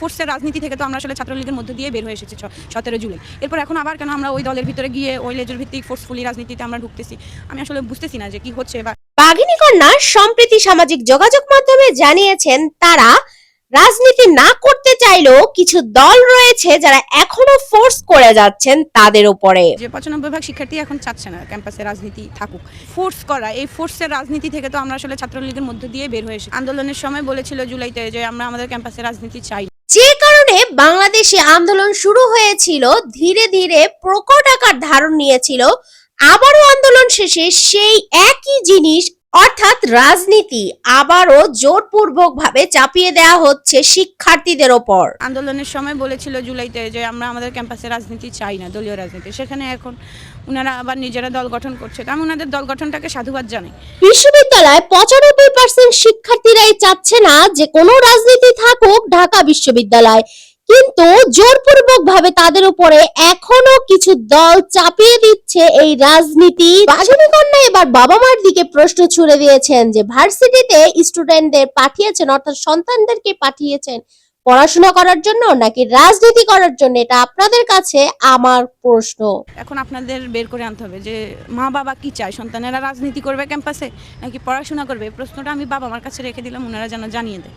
ফোর্সের রাজনীতি থেকে তো আমরা আসলে ছাত্রলীগের মধ্যে দিয়ে বের হয়ে এসেছি সতেরো জুলাই। এরপর এখন আবার কেন আমরা ওই দলের ভিতরে গিয়ে ওই লেজুর ভিত্তিক ফোর্সফুলি রাজনীতিতে আমরা ঢুকতেছি? আমি আসলে বুঝতেছি না যে কি হচ্ছে বা বাঘিনী কন্যা সম্প্রতি সামাজিক যোগাযোগ মাধ্যমে জানিয়েছেন তারা রাজনীতি না করতে চাইলেও কিছু দল রয়েছে যারা এখনও ফোর্স করে যাচ্ছেন তাদের উপরে। যে পঁচানব্বই ভাগ শিক্ষার্থী এখন চাচ্ছে না ক্যাম্পাসে রাজনীতি থাকুক। ফোর্স করা এই ফোর্সের রাজনীতি থেকে তো আমরা আসলে ছাত্রলীগের মধ্যে দিয়ে বের হয়ে এসেছি। আন্দোলনের সময় বলেছিল জুলাইতে যে আমরা আমাদের ক্যাম্পাসে রাজনীতি চাই। যে কারণে বাংলাদেশে আন্দোলন শুরু হয়েছিল, ধীরে ধীরে প্রকট আকার ধারণ নিয়েছিল। আবারও আন্দোলন শেষে সেই একই জিনিস অর্থাৎ রাজনীতি আবারও জোরপূর্বক ভাবে চাপিয়ে দেওয়া হচ্ছে শিক্ষার্থীদের ওপর। আন্দোলনের সময় বলেছিল জুলাইতে যে আমরা আমাদের ক্যাম্পাসে রাজনীতি চাই না দলীয় রাজনীতি। সেখানে এখন ওনারা আবার নিজেরা দল গঠন করছে। আমি ওনাদের দল গঠনটাকে সাধুবাদ জানাই। বিশ্ববিদ্যালয়ে পঁচানব্বই পার্সেন্ট শিক্ষার্থীরাই চাচ্ছে না যে কোনো রাজনীতি থাকুক ঢাকা বিশ্ববিদ্যালয়। কিন্তু জোরপূর্বক ভাবে তাদের উপরে এখনও কিছু দল চাপিয়ে দিচ্ছে এই রাজনীতি। রাজনীকন্যা এবার বাবা মার দিকে প্রশ্ন ছুড়ে দিয়েছেন যে ভার্সিটিতে স্টুডেন্টদের পাঠিয়েছেন অর্থাৎ সন্তানদেরকে পাঠিয়েছেন পড়াশোনা করার জন্য নাকি রাজনীতি করার জন্য? এটা আপনাদের কাছে আমার প্রশ্ন। এখন আপনাদের বের করে আনতে হবে যে মা বাবা কি চায়? সন্তানেরা রাজনীতি করবে ক্যাম্পাসে নাকি পড়াশোনা করবে? এই প্রশ্নটা আমি বাবা মার কাছে রেখে দিলাম ওনারা যেন জানিয়ে দেয়।